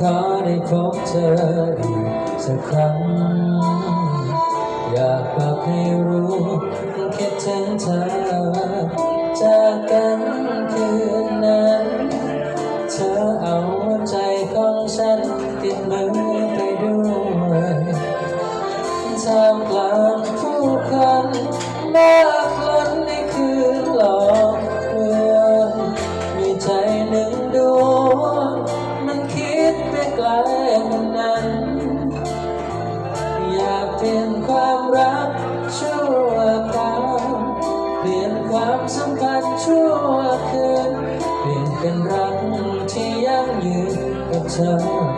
ขอได้พบเธออีกสักครั้ง อยากบอกให้รู้คิดถึงเธอ จากกันคืนนั้น เธอเอาใจของฉันติดมือไปด้วยทำกลางผู้คนมาก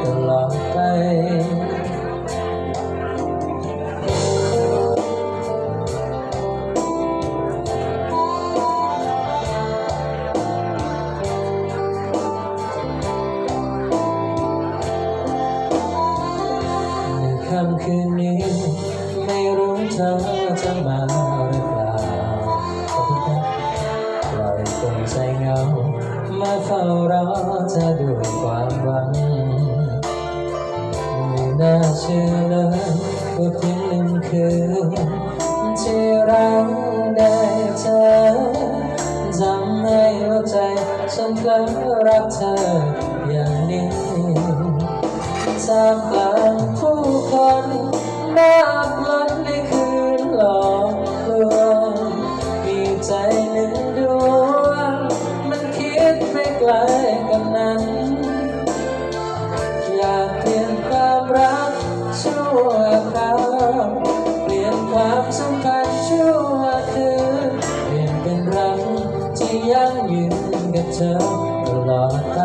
ตลอดไปค่ำคืนนี้ ไม่รู้เธอจะมาหรือเปล่าปล่อใจเงา มาเฝ้ารอเธอด้วยความหวัง น่าเชื่อเลยว่าเพียงคืนที่เราได้เจอทำให้หัวใจฉันเพิ่รักเธออย่างนี้ท่าบกลางผู้คนมากมายในคืนหลอก ยังยืนกับเธอตลอดไป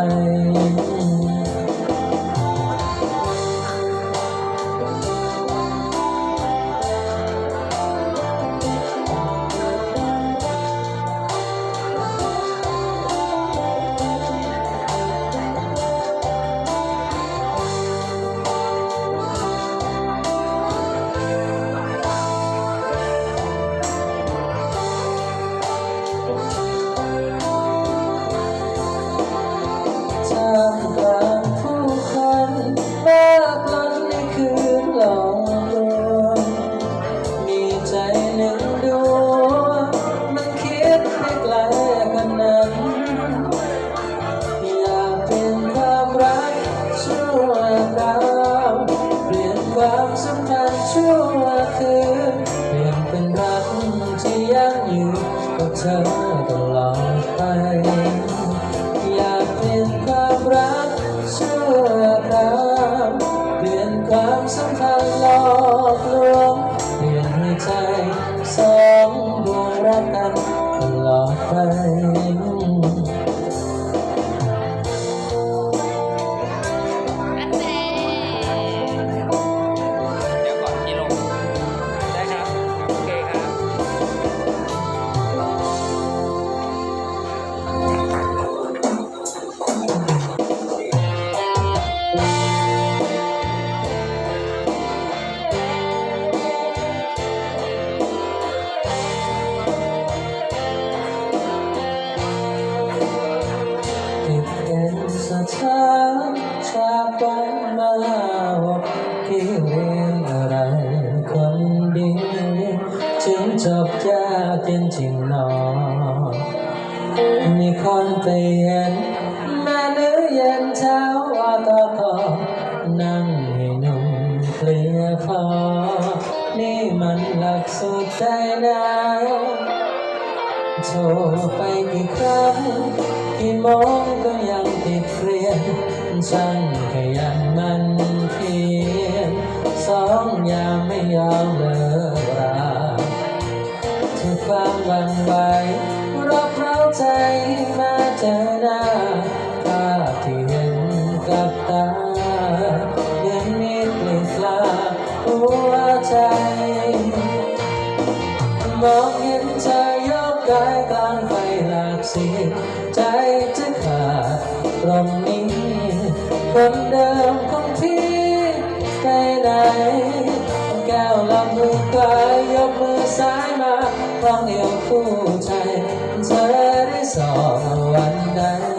적자 딘진 너 니콘 때엔 나는 연차와 더더 낭미는 클리어커 니만 락수다이나 저빨기 크람 비몽도 양비 프리엔 장해야만 피엔 성야 매영 มองเห็นเธอยกกายกลางไฟหลากสีใจจะขาดตรงนี้คนเดิมของพี่ไปไหนแก้วลำมือกายยกมือซ้ายมาคล้องเอวคู่ใจเธอได้สอบวันใด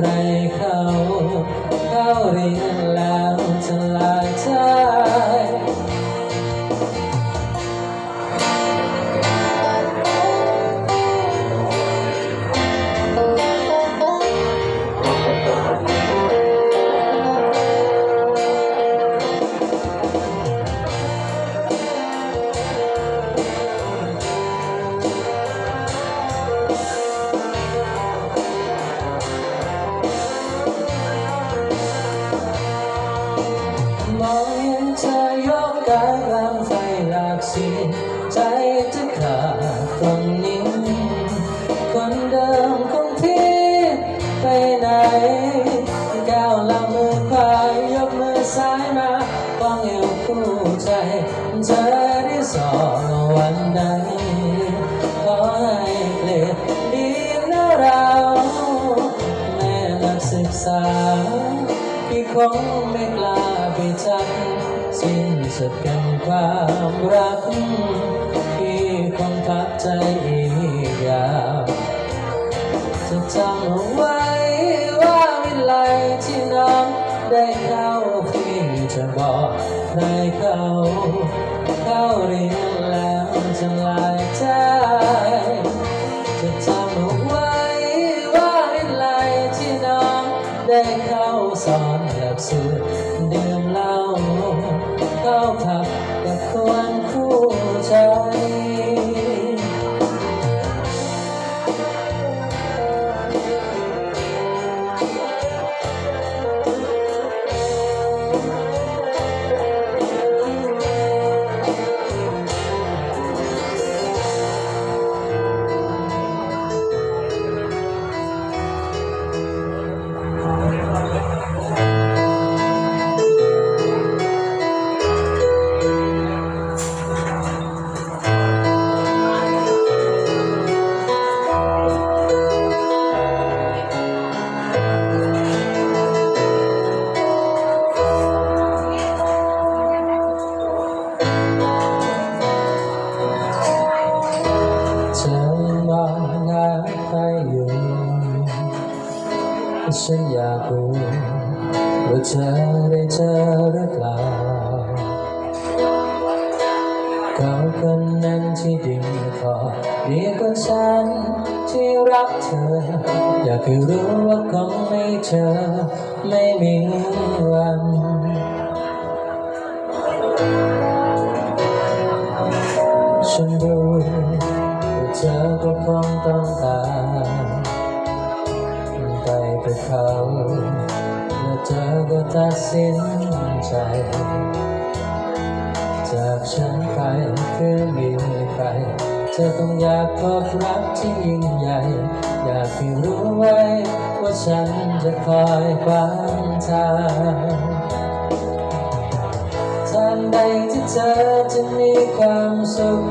ใครเขาเข้าเรียน กมือซ้ายมาฟังเอวคู่ใจเธอได้สอนวันใดขอให้เกล็ดดีนะเราแม่นักศึกษาที่คงไม่กล้าไปจับสิ้นสุดกันความรัก ที่คงพักใจอีกยาวจะจำเอาไว้ว่าวิไลที่น้องได้ อกให้เขาเขาเรียนแล้วจะลายใจ จะจำเอาไว้ว่าอะไลที่น้องได้เข้าสอนหลักสูตรดื่มเหล้าเข้าผับกับคนคู่ใจ เธอได้เจอหรือเปล่าเขาคนนั้นที่ดีพอดีกว่าฉันที่รักเธอ อยากให้รู้ว่าคงไม่เจอไม่มีวันฉันรู้ว่าเธอก็คงต้องการไปกับเขา เธอก็ตัดสินใจ จากฉันไปคือมีใครเธอต้องอยากพบรักที่ยิ่งใหญ่ อยากให้รู้ไว้ ว่าฉันจะคอยฟังทางทางใดที่เธอจะมีความสุข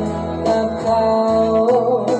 กับเขา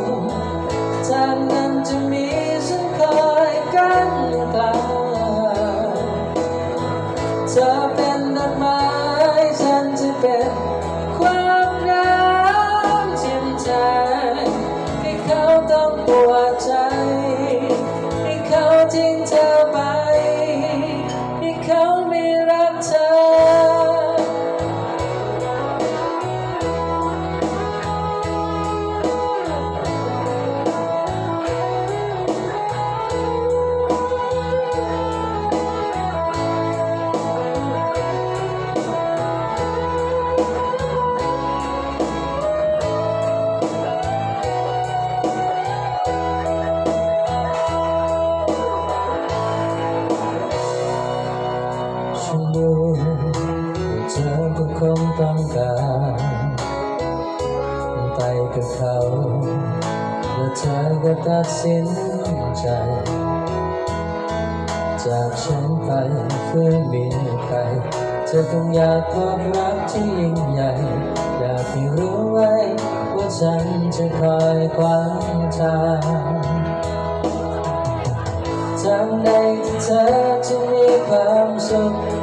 ต้องการไปกับเขาและเธอก็ตัดสินใจ จากฉันไปเพื่อมีใครเธอคงอยากพบรักที่ยิ่งใหญ่ อยากให้รู้ไว้ว่าฉันจะคอยขวางทางทางใดที่เธอจะมีความสุข